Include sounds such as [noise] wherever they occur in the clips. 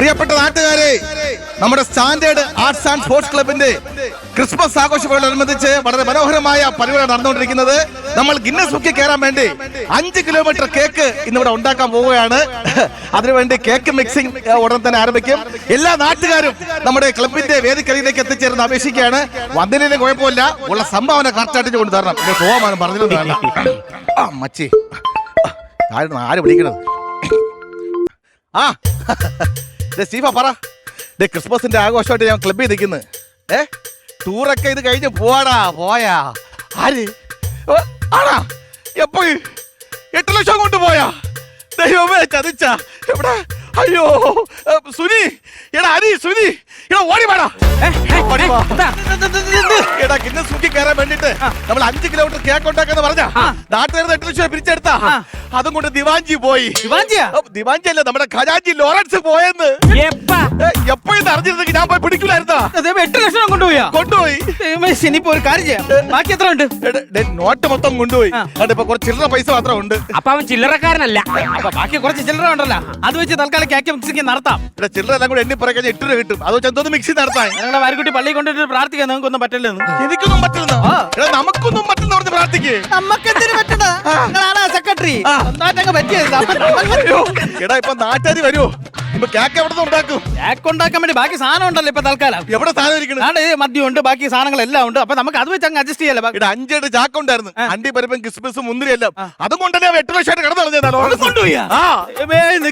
പ്രിയപ്പെട്ട നാട്ടുകാരെ നമ്മുടെ സ്റ്റാൻഡേർഡ് ആർട്സ് ആൻഡ് സ്പോർട്സ് ക്ലബിന്റെ ക്രിസ്മസ് ആഘോഷത്തോടനുബന്ധിച്ച് വളരെ മനോഹരമായ പരിപാടി നടന്നുകൊണ്ടിരിക്കുന്നത് നമ്മൾ ഗിന്നസ് ബുക്കിൽ കയറാൻ വേണ്ടി അഞ്ച് കിലോമീറ്റർ കേക്ക് ഇന്നിവിടെ ഉണ്ടാക്കാൻ പോവുകയാണ്. അതിനുവേണ്ടി കേക്ക് മിക്സിംഗ് ഉടൻ തന്നെ ആരംഭിക്കും. എല്ലാ നാട്ടുകാരും നമ്മുടെ ക്ലബിന്റെ വേദിക്കരിയിലേക്ക് എത്തിച്ചേർന്ന് അപേക്ഷിക്കുകയാണ്. വന്നില്ലെങ്കിൽ കുഴപ്പമില്ല. ഉള്ള സംഭാവന കറക്റ്റായിട്ട് കൊണ്ടു തരണം. എന്റെ പോവാൻ പറഞ്ഞിരുന്നതാണ് മച്ചി. ആരും ആര് വിളിക്കണത്? ആ സ്റ്റീഫ പറ. ക്രിസ്മസിന്റെ ആഘോഷമായിട്ട് ഞാൻ ക്ലബിൽ നിൽക്കുന്നു ഏ? ടൂറൊക്കെ ഇത് കഴിഞ്ഞ് പോവാടാ പോയാ. ആര്? ആടാ എപ്പോ എട്ട് ലക്ഷം കൊണ്ട് പോയാ? ദൈവമേ ചതിച്ച. എവിടെ? അയ്യോ സുനി. എടാ അരി സുനി. എടാ ഓടി വേടാ. എടാ ഗിന്നസ് കയറാൻ വേണ്ടിട്ട് നമ്മൾ അഞ്ച് കിലോമീറ്റർ കേക്ക് ഉണ്ടാക്കാന്ന് പറഞ്ഞ. നാട്ടുകാരുടെ എട്ട് ലക്ഷം പിരിച്ചെടുത്താ. അതും കൊണ്ട് ദിവാഞ്ചി പോയി. ദിവാഞ്ചിയാ ദിവാഞ്ചി അല്ല നമ്മുടെ ഖജാഞ്ചി ലോറൻസ് പോയെന്ന്. എപ്പാ? എപ്പോഴും അറിഞ്ഞിരുന്നെങ്കിൽ ഞാൻ പോയി പിടിക്കൂലായിരുന്നാ അതേ എട്ട് ലക്ഷം കൊണ്ടുപോയാ? കൊണ്ടുപോയി. ഇനിയിപ്പോ ഒരു കാര്യം ചെയ്യാം. ബാക്കി എത്ര ഉണ്ട്? നോട്ട് മൊത്തം കൊണ്ടുപോയി. അതിപ്പോ ഇപ്പൊ കുറച്ച് ചില്ലറ പൈസ മാത്രം ഉണ്ട്. അപ്പൊ അവൻ ചില്ലറക്കാരനല്ല. അപ്പൊ ബാക്കി കുറച്ച് ചില്ലറ ഉണ്ടല്ലോ. അത് വെച്ച് തൽക്കാലം കാക്കി മിക്സിങ് നടത്താം. ചില്ലറ എല്ലാം കൂടെ എണ്ണി പറയാൻ കഴിഞ്ഞാൽ എട്ട് രൂപ കിട്ടും. അത് വെച്ച് എന്തോന്ന് മിക്സി നടത്താൻ? ഞങ്ങളുടെ വാരിക്കുട്ടി പള്ളി കൊണ്ടിട്ട് പ്രാർത്ഥിക്കാൻ നിങ്ങൾക്കൊന്നും പറ്റില്ലെന്ന്. എനിക്കൊന്നും പറ്റില്ല നമുക്കൊന്നും പറ്റില്ല പറഞ്ഞ് പ്രാർത്ഥിക്കേ. നമുക്കെന്തിനു പറ്റണ സെക്രട്ടറി ആ. എടാ ഇപ്പൊ നാട്ടുകാരി വരുമോ ഇപ്പൊ കേക്ക് എവിടെ ഉണ്ടാക്കും? കേക്ക് ഉണ്ടാക്കാൻ വേണ്ടി ബാക്കി സാധനം ഉണ്ടല്ലോ ഇപ്പൊ തൽക്കാലം എവിടെ സാധനം മദ്യം ഉണ്ട് ബാക്കി സാധനങ്ങളെല്ലാം ഉണ്ട്. അപ്പൊ നമുക്ക് അത് വെച്ച് അങ്ങ് അഡ്ജസ്റ്റ് ചെയ്യാലോ ബാക്കി- ഇവിടെ അഞ്ചേട്ട് ചാക്ക ഉണ്ടായിരുന്നു. അണ്ടി പരിപ്പും കിസ്മിസും മുന്തിരി എല്ലാം. അതും കൊണ്ടല്ലേ എട്ട് കടന്നു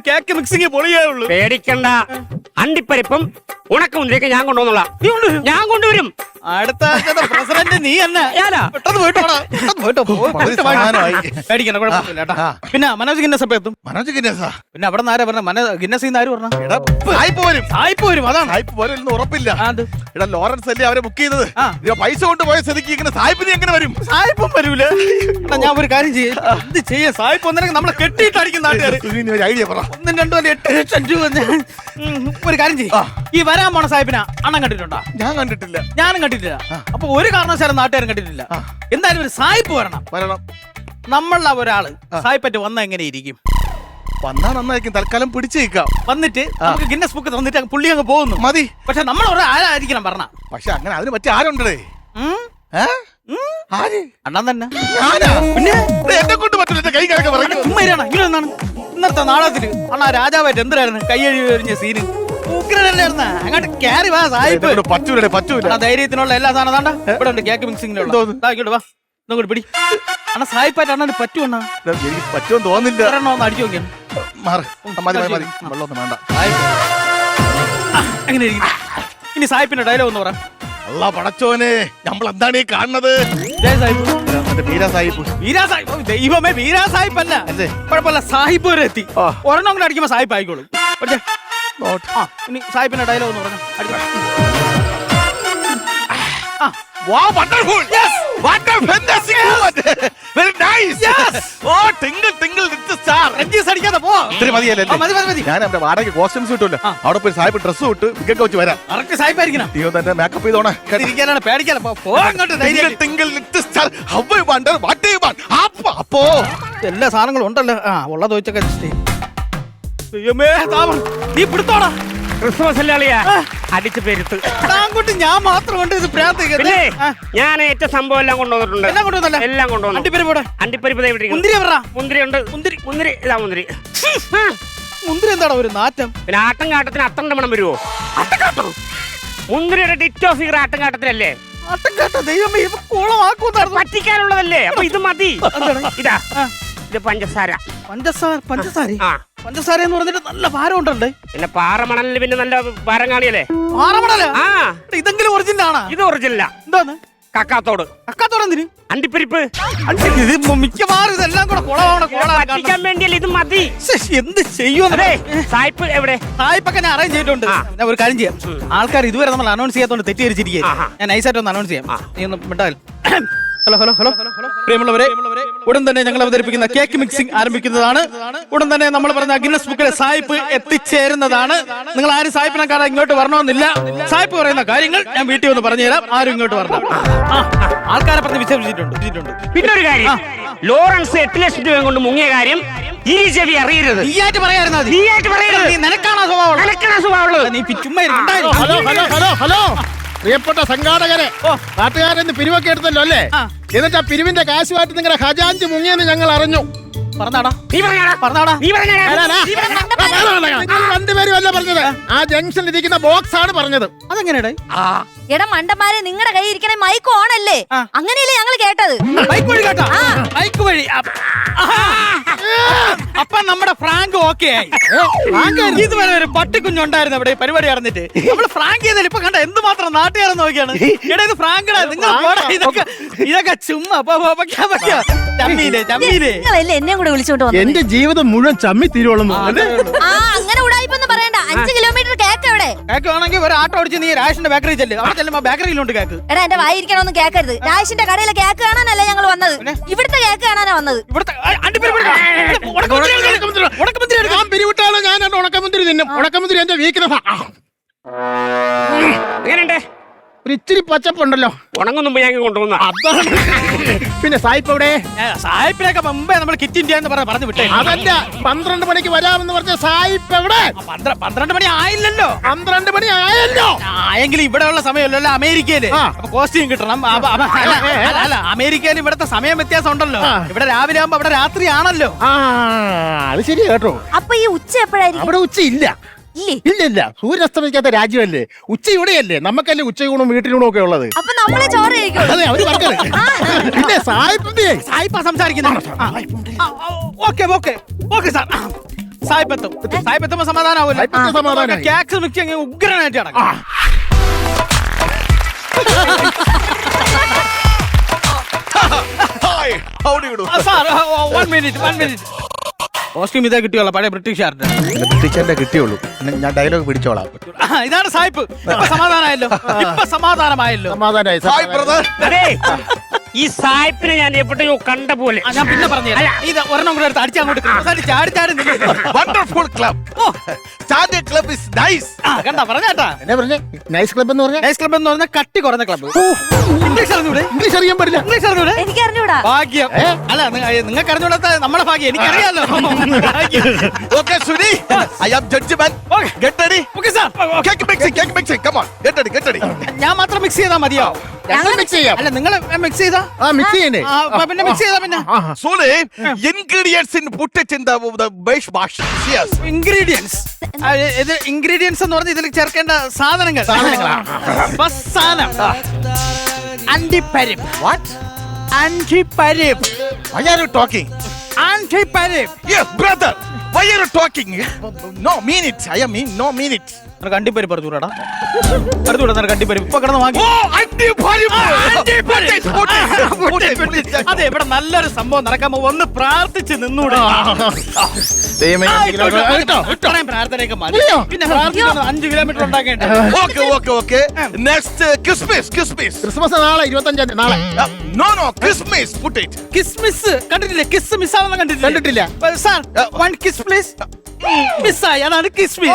കേക്ക് മിക്സിങ് പൊളിയേ ഉള്ളൂ. പേടിക്കണ്ട. അണ്ടിപ്പരിപ്പും ഉണക്കമുന്തിരിയൊക്കെ ഞാൻ കൊണ്ടുവന്നോളാം. ഞാൻ കൊണ്ടുവരും. അടുത്ത പ്രസിഡന്റ് നീ തന്നെ? പെട്ടെന്ന് പോയിട്ട് പേടിക്കണ്ട കുഴപ്പമില്ല പിന്നെ മനോജ് ഗിന്നസ് എപ്പോ എത്തും? മനോജ് ഗിന്നസ്? പിന്നെ അവിടെ നിന്ന് ആരാ പറഞ്ഞ മന ഗിന്നസ് ആര് പറഞ്ഞ? എടാ സായിപ്പ് വരും സായിപ്പ് വരും അതാണ്. സായിപ്പ് വരും എന്ന് ഉറപ്പില്ല. ആ, അത്. എടാ ലോറൻസ് അല്ലേ അവരെ ബുക്ക് ചെയ്തത്? ആ. ഇവ പൈസ കൊണ്ട് പോയ സ്ഥിതിക്ക് ഇങ്ങനെ സായിപ്പിന് എങ്ങനെ വരും? സായിപ്പും വരൂല. എടാ, ഞാൻ ഒരു കാര്യം ചെയ്യും. എന്ത് ചെയ്യാം? സായിപ്പ് ഒന്നിനെ നമ്മളെ കെട്ടിയിട്ട് അടിക്കും നാട്ടുകാര് സുനി, നീ ഒരു ഐഡിയ പറ. ഒന്നും രണ്ടും അല്ല എട്ട് ലക്ഷം രൂപ ഞാൻ- ഉം, ഒരു കാര്യം ചെയ്യും. ആ. ഈ വരാൻ പോണ സായിപ്പിനെ അണ്ണം കണ്ടിട്ടുണ്ടോ? ഞാൻ കണ്ടിട്ടില്ല. ഞാനും കണ്ടിട്ടില്ല. അപ്പൊ ഒരു കാരണവശാലും നാട്ടുകാരും കണ്ടിട്ടില്ല. എന്തായാലും ഒരു സായിപ്പ് വരണം. വരണം. നമ്മളുടെ ഒരാൾ സായിപ്പറ്റ് വന്ന എങ്ങനെ ഇരിക്കും? വന്നാ നന്നായിരിക്കും. തൽക്കാലം പിടിച്ചു നിൽക്കാം വന്നിട്ട് നമുക്ക് ഗിന്നസ് ബുക്ക് തന്നിട്ട് പുള്ളി അങ്ങ് പോകുന്നു. മതി. പക്ഷെ നമ്മൾ ഒരു ആരായിരിക്കണം പറഞ്ഞ? പക്ഷെ അങ്ങനെ അതിന് പറ്റി ആരുണ്ടേ? ആര്? അണ്ണൻ തന്നെ. ഞാനാ? പിന്നെ? എന്നെ കൊണ്ട് പറ്റില്ല എന്റെ കൈ കിടക്കെ പറഞ്ഞു ചുമ്മാ ഇരിക്കണം. ഇങ്ങനെ ഒന്നാണ് ഇന്നത്തെ നാടകത്തിൽ അണ്ണാ രാജാവായിട്ട് എന്തിനായിരുന്നു കൈയഴി എറിഞ്ഞ സീന് അങ്ങോട്ട് വാ സായിപ്പ്. പറ്റൂലേ പറ്റൂല. അണ്ണാ ധൈര്യത്തിനുള്ള എല്ലാ സാധനം താണ്ട. ഇവിടെ ഉണ്ട് കേക്ക് മിക്സിങ്ങിനുള്ള? ഇങ്ങോട്ട് വാ. ഇങ്ങോട്ട് പിടി. അണ്ണാ സായിപ്പായിട്ട് അണ്ണന് പറ്റൂ അണ്ണാ? എനിക്ക് പറ്റുമെന്ന് തോന്നില്ല അടിച്ചു നോക്കിയാണ് മാറ്. ആ, മതി മതി മതി. വെള്ളമൊന്നും വേണ്ട. അങ്ങനെ ഇരിക്കുന്നു? ഇനി സായിപ്പിന്റെ ഡയലോഗ് ഒന്ന് പറ. അല്ല പടച്ചോനെ നമ്മൾ എന്താണ് ഈ കാണുന്നത്? ജയ സാഹിബ് മറ്റേ വീര സാഹിബ് വീരാ സാഹിബ് ഓ, ദൈവമേ വീരാ സാഹിബ് അല്ല അല്ലേ? കുഴപ്പമില്ല സാഹിബ് വരെ എത്തി. ആ. ഒരെണ്ണം കൂടെ അടിക്കുമ്പോ സാഹിബ് ആയിക്കോളും. പഠിച്ചേ. നോട്ട്. ആ ഇനി സാഹിബിന്റെ ഡയലോഗ് ഒന്ന് പറഞ്ഞു. wonderful! Yes! What a fantastic moment! Very nice! Yes! Oh, tingle, tingle, little star! രഞ്ജീസ് അടിക്കാതെ പോ. ഇത്ര മതിയല്ലേ? മതി മതി മതി. ഞാൻ അവിടെ വാടക കോസ്റ്റ്യൂംസ് കിട്ടുമല്ലോ. അവിടെ പോയി സാഹിബ് ഡ്രസ്സ് ഇട്ട് വിക്കൊക്കെ വെച്ച് വരാം. അറക്ക് സാഹിബ് ആയിരിക്കണം. അയ്യോ തന്നെ മേക്കപ്പ് ചെയ്തോണേ. ഇരിക്കാനാണ് പേടിക്കാല പോ അങ്ങോട്ട് ടിങ്കിൾ ധൈര്യം twinkle little star how I wonder what you want അപ്പോ അപ്പോ. എല്ലാ സാധനങ്ങളും ഉണ്ടല്ലോ. ആ ഉള്ളത് വെച്ചൊക്കെ ചെയ്യ്. ദൈവമേ താമര നീ പിടുത്തോടാ. ക്രിസ്മസ് അല്ലേ അളിയാ? അടിച്ച് പെരുത്ത്. അങ്ങോട്ട് ഞാൻ മാത്രം ഉണ്ട് ഇത് പ്രാർത്ഥിക്കുന്നത് പിന്നെ ഞാൻ ഏറ്റ സംഭവം എല്ലാം കൊണ്ടുവന്നിട്ടുണ്ട്. എല്ലാം കൊണ്ടുവന്നല്ല? എല്ലാം കൊണ്ടുവന്നു. അണ്ടിപ്പരിപ്പ് ദേ ഇവിടെ. മുന്തിരി പറ മുന്തിരി ഉണ്ട്. മുന്തിരി. മുന്തിരി. ഇതാ മുന്തിരി. മുന്തിരി എന്താടാ ഒരു നാറ്റം? പിന്നെ ആട്ടം കാട്ടത്തിന് അത്തണ്ട മണം വരുമോ ആട്ടം മുന്തിരിയുടെ ഓഫ് ഫിഗർ ആട്ടം കാട്ടത്തിനല്ലേ നാട്ടം കേട്ട. ദൈവമേ ഇത് കുളമാക്കൂന്നായിരുന്നു പറ്റിക്കാനുള്ളതല്ലേ? അപ്പൊ ഇത് മതി. ഇതാ. ഇത് പഞ്ചസാര. പഞ്ചസാര പഞ്ചസാര? ആ. പഞ്ചസാര എന്ന് പറഞ്ഞിട്ട് നല്ല ഭാരം ഉണ്ടല്ലേ പിന്നെ പാറമണലിന് പിന്നെ നല്ല ഭാരം കാണിയല്ലേ പാറമണല? ആ. ഇതെങ്കിലും ഒറിജിനൽ ആണോ? ഇത് ഒറിജിനല്ല എന്താണ്? കക്കാത്തോട്. അക്കാത്തോടെന്തിന് അണ്ടിപ്പരിപ്പ്. ഇത് മിക്കവാറും ഇതെല്ലാം കൂടെ കുളമാണ് പറ്റിക്കാൻ വേണ്ടിയല്ലേ ഇത് മതി. എന്ത് ചെയ്യും സായിപ്പ് എവിടെ? സായിപ്പൊക്കെ ഞാൻ അറേഞ്ച് ചെയ്തിട്ടുണ്ട്. ആ. ഞാൻ ഒരു കാര്യം ചെയ്യാം. ആൾക്കാർ ഇതുവരെ നമ്മൾ അനൗൺസ് ചെയ്യാത്തോണ്ട് തെറ്റിദ്ധരിച്ചിരിക്കുക ആഹാ. ഞാൻ നൈസായിട്ട് ഒന്ന് അനൗൺസ് ചെയ്യാം. നീ ഒന്ന് മിണ്ടാൽ ഹലോ ഹലോ ഹലോ. പ്രിയമുള്ളവരെ ഉടൻ തന്നെ ഞങ്ങൾ അവതരിപ്പിക്കുന്ന കേക്ക് മിക്സിംഗ് ആരംഭിക്കുന്നതാണ്. ഉടൻ തന്നെ നമ്മൾ പറഞ്ഞ ഗിന്നസ് ബുക്കിലെ സായിപ്പ് എത്തിച്ചേരുന്നതാണ്. നിങ്ങൾ ആരും സായിപ്പിനെ കാണാൻ ഇങ്ങോട്ട് വരണമെന്നില്ല. സായിപ്പ് പറയുന്ന കാര്യങ്ങൾ ഞാൻ വീട്ടിൽ ഒന്ന് പറഞ്ഞുതരാം. ആരും ഇങ്ങോട്ട് വരണം ആ, ആൾക്കാരെ പറഞ്ഞ് വിശേഷിച്ചിട്ടുണ്ട് വിശേഷിച്ചിട്ടുണ്ട്. പിന്നെ ഒരു കാര്യം ലോറൻസ് എട്ട് ലക്ഷം രൂപ കൊണ്ട് മുങ്ങിയ കാര്യം ഇനി ചെവി അറിയരുത്. ആയിട്ട് പറയായിരുന്നാ മതി നീ ആയിട്ട് പറയരുത്. നീ നിനക്കാണോ സ്വഭാവം അനക്കണ സ്വഭാവമുള്ളത്? നീ പി- ചുമ്മാ. Hello hello hello hello. പ്രിയപ്പെട്ട സംഘാടകരെ. നാട്ടുകാരെന്ന് പിരിവൊക്കെ എടുത്തല്ലോ അല്ലേ. എന്നിട്ട് ആ പിരിവിന്റെ കാശുമായിട്ട് നിങ്ങളുടെ ഹജാഞ്ച് മുങ്ങിയെന്ന് ഞങ്ങൾ അറിഞ്ഞു. പറഞ്ഞാടാ. നീ പറഞ്ഞാടാ. പറഞ്ഞാടാ. നീ പറഞ്ഞാടാ. നീ പറഞ്ഞാടാ. നിങ്ങൾ രണ്ടുപേരും അല്ല പറഞ്ഞത്. ആ. ജംഗ്ഷനിൽ ഇരിക്കുന്ന ബോക്സ് ആണ് പറഞ്ഞത്. അതെങ്ങനെയാണ് എടാ മണ്ടന്മാരെ നിങ്ങളുടെ കയ്യിൽ ഇരിക്കണ മൈക്ക് ഓൺ അല്ലേ. അങ്ങനെയല്ലേ ഞങ്ങൾ കേട്ടത്? മൈക്ക് വഴി കേട്ടോ. മൈക്ക് വഴി. അപ്പ- നമ്മുടെ ഫ്രാങ്ക് ഓക്കെ ആയി. ഇതുവരെ ഒരു പട്ടിക്കുഞ്ഞുണ്ടായിരുന്നു അവിടെ പരിപാടി നടന്നിട്ട്. നമ്മൾ ഫ്രാങ്ക് ചെയ്താൽ ഇപ്പൊ കണ്ട എന്തുമാത്രം നാട്ടുകാരെന്ന് നോക്കിയാണ്. എടാ ഇത് ഫ്രാങ്കടാ. നിങ്ങൾ പോടാ ഇതൊക്കെ ഇതൊക്കെ ചുമ്മാ നിങ്ങളല്ലേ എന്നെ കൂടെ വിളിച്ചോണ്ട് വന്നത്? എന്റെ ജീവിതം മുഴുവൻ ചമ്മി തീരുവോളുന്നു ആ അങ്ങനെ ഉടായിപ്പൊന്നും പറയണ്ട. അഞ്ച് കിലോമീറ്റർ കേക്ക് എവിടെ? കേക്ക് വേണമെങ്കിൽ ഒരു ആട്ടോ അടിച്ച് നീ രാഷിന്റെ ബേക്കറി ചെല്ല്. അവിടെ ചെല്ലുമ്പോ ബേക്കറിയിലുണ്ട് കേക്ക് എടാ എന്റെ വായിരിക്കണമെന്ന് കേക്കരുത്. രാശിന്റെ കടയിലെ കേക്ക് കാണാനല്ല ഞങ്ങൾ വന്നത്? ഇവിടുത്തെ കേക്ക് കാണാനാ വന്നത്? ഇവിടുത്തെ. ഉണക്കമുന്തിരി. ഞാൻ പിരിവിട്ടാണ് ഞാൻ ഉണക്കമന്ത്രി ഉണക്കമുന്തിരി തിന്നും. ഉണക്കമുന്തിരി എന്റെ വീക്കിനെ എങ്ങനെയുണ്ട്? ഒരു ഇച്ചിരി പച്ചപ്പുണ്ടല്ലോ. ഉണങ്ങും മുമ്പ് ഞാൻ കൊണ്ടുവന്ന. അതാണ്. പിന്നെ സായിപ്പ് എവിടെ? സായിപ്പിനൊക്കെ മുമ്പേ നമ്മൾ കിറ്റ് ഇന്ത്യ എന്ന് പറഞ്ഞ് പറഞ്ഞു വിട്ടേ. അതല്ല പന്ത്രണ്ട് മണിക്ക് വരാമെന്ന് പറഞ്ഞ സായിപ്പ് എവിടെ? പന്ത്ര- പന്ത്രണ്ട് മണി ആയില്ലല്ലോ. പന്ത്രണ്ട് മണി ആയല്ലോ. ആയെങ്കിലും ഇവിടെ ഉള്ള സമയമല്ലല്ലോ അമേരിക്കയിൽ. കോസ്റ്റ്യൂം കിട്ടണം. അല്ല, അമേരിക്കയിൽ ഇവിടുത്തെ സമയം വ്യത്യാസം ഉണ്ടല്ലോ ഇവിടെ രാവിലെ ആകുമ്പോ അവിടെ രാത്രി ആണല്ലോ അത് ശരി കേട്ടോ. അപ്പൊ ഈ ഉച്ച എപ്പോഴായിരിക്കും? അവിടെ ഉച്ച ഇല്ല. ഇല്ലേ? ഇല്ല ഇല്ല സൂര്യസ്തമിക്കാത്ത രാജ്യമല്ലേ? ഉച്ചയൂടെയല്ലേ ഇവിടെയല്ലേ നമുക്കല്ലേ ഉച്ചയൂണും വീട്ടിലൂണും ഒക്കെ ഉള്ളത്? അപ്പൊ നമ്മളെ ചോറ് കഴിക്കുള്ളൂ അതെ അവർ പറഞ്ഞത് പിന്നെ സായിപ്പിന്റെ സായിപ്പ സംസാരിക്കുന്നത് ഓക്കെ ഓക്കെ. Okay sir. സായിപ്പെത്തും. സായിപ്പെത്തുമ്പോ സമാധാനാവൂല്ലോ സമാധാനം സമാധാനായി. ക്യാക്സ് മിക്സ് അങ്ങ് ഉഗ്രനായിട്ട് നടക്കും. Hi how do you do sir one minute one minute costume ഇതേ കിട്ടിയോളാം പഴയ ബ്രിട്ടീഷുകാരുടെ ബ്രിട്ടീഷുകാരുടെ കിട്ടിയുള്ളൂ ഞാൻ ഡയലോഗ് പിടിച്ചോളാം. ആ, ഇതാണ് സായിപ്പ്. ഇപ്പൊ സമാധാനമായല്ലോ. ഇപ്പൊ സമാധാനമായല്ലോ. സമാധാനമായി ഈ സായിപ്പിനെ ഞാൻ എവിടെയോ കണ്ട പോലെ. ആ, ഞാൻ പിന്നെ പറഞ്ഞു ഇത് ഒരെണ്ണം കൂടെ എടുത്ത് അടിച്ച് അങ്ങോട്ട് ചാടി ചാടി. Wonderful club standard club is nice ആ, കണ്ടാ? പറഞ്ഞാട്ടാ എന്നാ പറഞ്ഞേ? നൈസ് ക്ലബ് എന്ന് പറഞ്ഞാൽ നൈസ് ക്ലബ് എന്ന് പറഞ്ഞ കട്ടി കുറഞ്ഞ ക്ലബ് ഇംഗ്ലീഷ് അറിഞ്ഞൂടെ? ഇംഗ്ലീഷ് അറിയാൻ പാടില്ല. ഇംഗ്ലീഷ് അറിഞ്ഞൂടെ? എനിക്ക് അറിഞ്ഞൂടാ ഭാഗ്യം അല്ല നിങ്ങൾക്ക് അറിഞ്ഞൂടാത്ത നമ്മുടെ ഭാഗ്യം. എനിക്കറിയാലോ. ഭാഗ്യം. Okay Suni I am judgment. Okay. Get ready Okay, sir. Cake mixing, cake mixing. Come on get ready get ready ഞാൻ മാത്രം മിക്സ് ചെയ്താ മതിയോ? ഞങ്ങൾ മിക്സ് ചെയ്യാം. അല്ല നിങ്ങൾ മിക്സ് ചെയ്താ? ആ മിക്സ് ചെയ്യണ്ടേ ആ, അപ്പൊ പിന്നെ മിക്സ് ചെയ്താ base bash. Yes. ഇൻഗ്രീഡിയൻസ് ഇത് ഇൻഗ്രീഡിയൻസ് എന്ന് പറഞ്ഞ ഇതിൽ ചേർക്കേണ്ട സാധനങ്ങൾ ഫസ്റ്റ് സാധനം അണ്ടിപ്പരിപ്പ് What? അണ്ടിപ്പരിപ്പ് Why are you talking? അണ്ടിപ്പരിപ്പ് Yes, brother. Why are you talking? No, mean it. I am mean, no, mean it. നിനക്ക് അണ്ടിപ്പരിപ്പ് എടുത്തുകൂടാ എടുത്തുകൂടാ നിനക്ക് അണ്ടിപ്പരിപ്പ്. ഇപ്പൊ കിടന്ന് വാങ്ങി. അതെ ഇവിടെ നല്ലൊരു സംഭവം നടക്കാൻ ഒന്ന് പ്രാർത്ഥിച്ച് നിന്നൂടെ. പ്രാർത്ഥനയൊക്കെ മതി. പിന്നെ അഞ്ച് കിലോമീറ്റർ ഉണ്ടാക്കേണ്ട? Okay, okay, okay. Next Christmas. Christmas നാളെ ഇരുപത്തഞ്ചാം തീയതി നാളെ. No Christmas. Put it. കിസ്മിസ് കണ്ടിട്ടില്ലേ? കിസ് മിസ് ആവുന്ന കണ്ടിട്ടില്ല. കണ്ടിട്ടില്ല. സാർ വൺ കിസ് പ്ലീസ് മിസ്സായി അതാണ് കിസ്മിസ്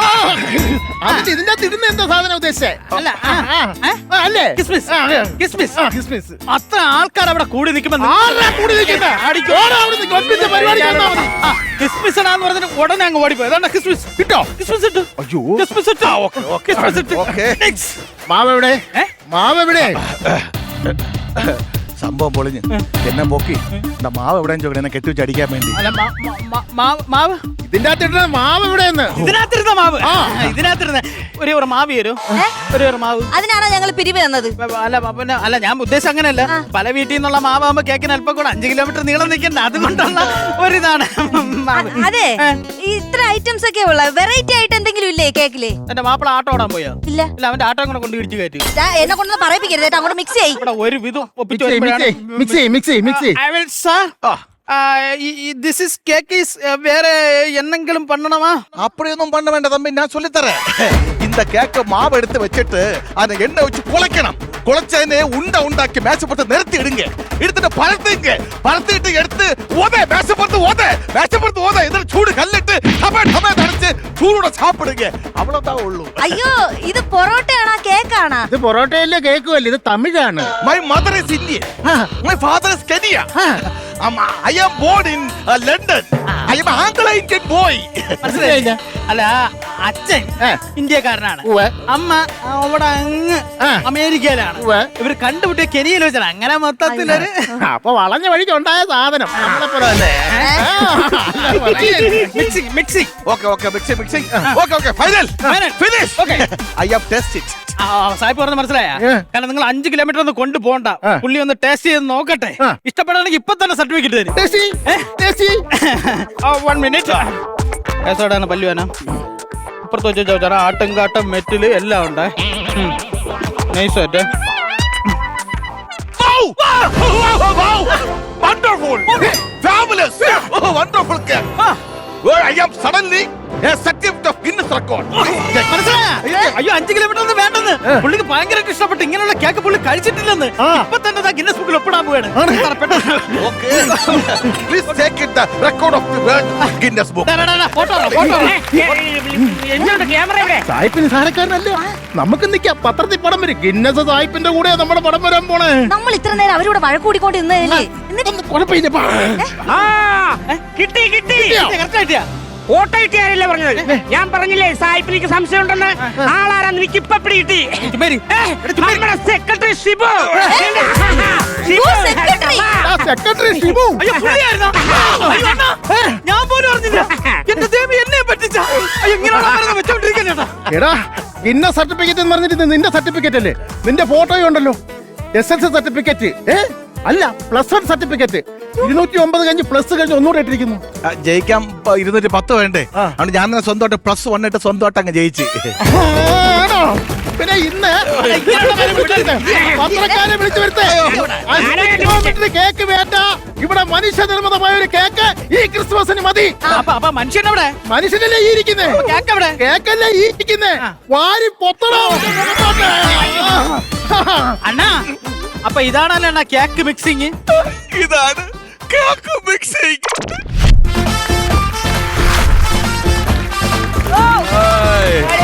അതിന്റെ ഇതിന്റെ അകത്ത് ഇടുന്ന എന്താ സാധനം ഉദ്ദേശിച്ചേ? അല്ല ആ, ആ, ഏ? ആ, അല്ലേ? കിസ്മിസ് ആ, ആ. കിസ്മിസ് ആ, ക്രിസ്മസ് അത്ര ആൾക്കാർ അവിടെ കൂടി നിൽക്കുമ്പോൾ ആരാ കൂടി നിൽക്കുന്നെ? ഓടാ അവിടുന്ന് ക്ലബ്ബിന്റെ പരിപാടിക്ക് വന്നാ മതി. കിസ്മിസ് എന്ന് പറഞ്ഞിട്ട് ഉടനെ അങ്ങ് ഓടിപ്പോയി. അതാണ് കിസ്മിസ് കിട്ടോ കിസ്മിസ് ഇട്ടു. അയ്യോ. കിസ്മിസ് ഇട്ടു. കിസ്മിസ് ഇട്ടു. ഓക്കേ. Next. മാവ് എവിടെ? ഏ? മാവ് എവിടെ? സംഭവം പൊളിഞ്ഞ്. എന്നെ പൊക്കി. എന്റെ മാവ് എവിടെയും ചോദിക്കണം. എന്നെ കെട്ടിവെച്ച് അടിക്കാൻ വേണ്ടി. അല്ല മാ- മാ- മാ- മാവ്? ഇടുന്ന മാവ് എവിടെയെന്ന്? ഇതിനകത്തിരുന്ന മാവ്. ആ. ഇതിനകത്തിരുന്ന ഒരു ഒരു മാവ് തരൂ ഒരു ഒരു മാവ്. അതിനാണോ ഞങ്ങൾ പിരിവ് തന്നത്? അല്ല പിന്നെ അല്ല ഞാൻ ഉദ്ദേശം അങ്ങനെയല്ല. പല വീട്ടിൽ നിന്നുള്ള മാവാകുമ്പോ കേക്കിന് അല്പം കൂടെ അഞ്ച് കിലോമീറ്റർ നീളം നിൽക്കണ്ട. അതുകൊണ്ടുള്ള ഒരിതാണ് മാവ്. അതെ. ഈ ഇത്ര ഐറ്റംസ് ഒക്കെ ഉള്ള വെറൈറ്റി ആയിട്ട് എന്തെങ്കിലും ഇല്ലേ കേക്കിൽ? എന്റെ മാപ്പിള ആട്ടോ ഓടാൻ പോയോ? ഇല്ല. ഇല്ല അവന്റെ ആട്ടോ കൂടെ കൊണ്ട് ഇടിച്ചു കയറ്റി. ദാ, എന്നെ കൊണ്ടൊന്ന് പറയിപ്പിക്കരുത് കേട്ടോ. അങ്ങോട്ട് മിക്സ് ചെയ്യ്. ഇവിടെ ഒരു വിധം ഒപ്പിച്ചു മിക്സ് ചെയ്യ്, മിക്സ് ചെയ്യ്, മിക്സ് ചെയ്യ്, മിക്സ് ചെയ്യ്. I will, sir. This is cakes வேற எண்ணங்களும் பண்ணணுமா? அப்படியொന്നും பண்ண வேண்டாம் தம்பி நான் சொல்லி தரேன் இந்த கேக்க மாவு எடுத்து வச்சுட்டு அதை எண்ணெய் வச்சு குலைக்கணும். குலைச்சதே உண்டை உண்டாக்கி மேசப்பட்டு நிறுத்தி இடுங்க. எடுத்துட்டு பழத்துங்க பழத்திட்டு எடுத்து ஓத மேசப்படுத்து ஓத மேசப்படுத்து ஓத. இதில் சூடு கல்லிட்டு டபா டபா தடைச்சு சூடோட சாப்பிடுங்க. அவ்வளவுதான் உள்ளு ஐயோ ഇത് പൊറോട്ടയാണോ കേക്കാണോ ഇത് പൊറോട്ടയല്ല കേക്കുമല്ല ഇത് തമിഴാണ് my mother is Indian my father is Kenya Um, I am born London. I am Anglo boy മനസ്സിലായില്ല? [laughs] അല്ല അച്ഛൻ ഇന്ത്യക്കാരനാണ്. അമ്മ അവിടെ അങ്ങ് അമേരിക്കയിലാണ്. ഇവർ ഇവർ കണ്ടുപിട്ടിയ കെനിയയിൽ വെച്ചാൽ അങ്ങനെ മൊത്തത്തിലൊരു അപ്പൊ വളഞ്ഞ വഴിക്ക് ഉണ്ടായ സാധനം. നമ്മളെ പോലെ തന്നെ. Mixing mixing okay okay mixing mixing okay okay final. Finish. I have test it. ആ, സായിപ്പ് പറഞ്ഞ മനസ്സിലായ? കാരണം നിങ്ങൾ അഞ്ച് കിലോമീറ്റർ ഒന്ന് കൊണ്ടുപോകണ്ട. ആ. പുള്ളി ഒന്ന് ടേസ്റ്റ് ചെയ്ത് നോക്കട്ടെ. ഇഷ്ടപ്പെടാണെങ്കിൽ ഇപ്പൊ തന്നെ സർട്ടിഫിക്കറ്റ് തരും. വൺ മിനിറ്റ് ഏസോടാണ് പല്ലുവാന അപ്പുറത്ത് വെച്ച് ചോദിച്ചാൽ ആട്ടും കാട്ടം മെറ്റിൽ എല്ലാം ഉണ്ടേ! Wow! Wow! Wonderful! Fabulous! Oh, wonderful cake! Oh, I am suddenly അയ്യോ അഞ്ച് കിലോമീറ്റർ ഒന്നും വേണ്ടെന്ന്. പുള്ളിക്ക് ഭയങ്കരമായിട്ട് ഇഷ്ടപ്പെട്ടു. ഇങ്ങനെയുള്ള കേക്ക് പുള്ളി കഴിച്ചിട്ടില്ലെന്ന്. ഇപ്പൊ തന്നെ ഗിന്നസ് ബുക്കിൽ ഒപ്പിടാൻ പോവാണ്. സായിപ്പിന് സാരക്കാരനല്ലേ? നമുക്ക് നിക്കാം പത്രത്തിൽ പടം വരും. ഗിന്നസ് സായിപ്പിന്റെ കൂടെ നമ്മുടെ പടം വരാൻ പോണേ. നമ്മൾ ഇത്ര നേരം അവരോട് വഴക്കൂടിക്കൊണ്ട് നിന്നതല്ലേ കിട്ടി കിട്ടി. ഫോട്ടോ പറഞ്ഞത്? ഞാൻ പറഞ്ഞില്ലേ സായിപ്പിനിക്ക് സംശയം ഉണ്ടെന്ന് ആളാരാ എനിക്ക് ഇപ്പൊ പിടികിട്ടി. നമ്മുടെ സെക്രട്ടറി ഷിബു. സെക്രട്ടറി ഷിബു. ഞാൻ പോലും അറിഞ്ഞില്ല. എന്റെ ദേവി എന്നെ പറ്റിച്ച. എടാ ഇന്ന സർട്ടിഫിക്കറ്റ് എന്ന് പറഞ്ഞിട്ട് നിന്റെ സർട്ടിഫിക്കറ്റ് അല്ലേ? നിന്റെ ഫോട്ടോയും ഉണ്ടല്ലോ. എസ് എൽ സി സർട്ടിഫിക്കറ്റ് ഏ? അല്ല പ്ലസ് വൺ സർട്ടിഫിക്കറ്റ് ഇരുന്നൂറ്റി ഒമ്പത് കഴിഞ്ഞ് പ്ലസ് കഴിഞ്ഞ് ഒന്നുകൂടെ ഇട്ടിരിക്കുന്നു. ആ, ജയിക്കാൻ ഇപ്പൊ ഇരുന്നൂറ്റി പത്ത് വേണ്ടേ? ആ. അതുകൊണ്ട് ഞാൻ തന്നെ സ്വന്തമായിട്ട് പ്ലസ് വൺ ഇട്ട് സ്വന്തമായിട്ട് അങ്ങ് ജയിച്ച്. ആണോ? പിന്നെ ഇന്ന് ഇങ്ങനെയുള്ളവരെ വിളിച്ച് വരുത്തേ. പത്രക്കാരെ വിളിച്ചു വരുത്തേ. അഞ്ച് കിലോമീറ്റർ കേക്ക് വേണ്ട. ഇവിടെ മനുഷ്യ നിർമ്മിതമായ ഒരു കേക്ക് ഈ ക്രിസ്മസിന് മതി. അപ്പൊ അപ്പൊ മനുഷ്യൻ അവിടെ മനുഷ്യനല്ലേ ഈ ഇരിക്കുന്നേ? കേക്ക് അവിടെ? കേക്കല്ലേ ഈ ഇരിക്കുന്നേ? വാരി പൊത്തണോ? അണ്ണാ അപ്പൊ ഇതാണല്ലോ അണ്ണാ കേക്ക് മിക്സിങ് ഇതാണ് കേക്ക് മിക്സിങ് Hey!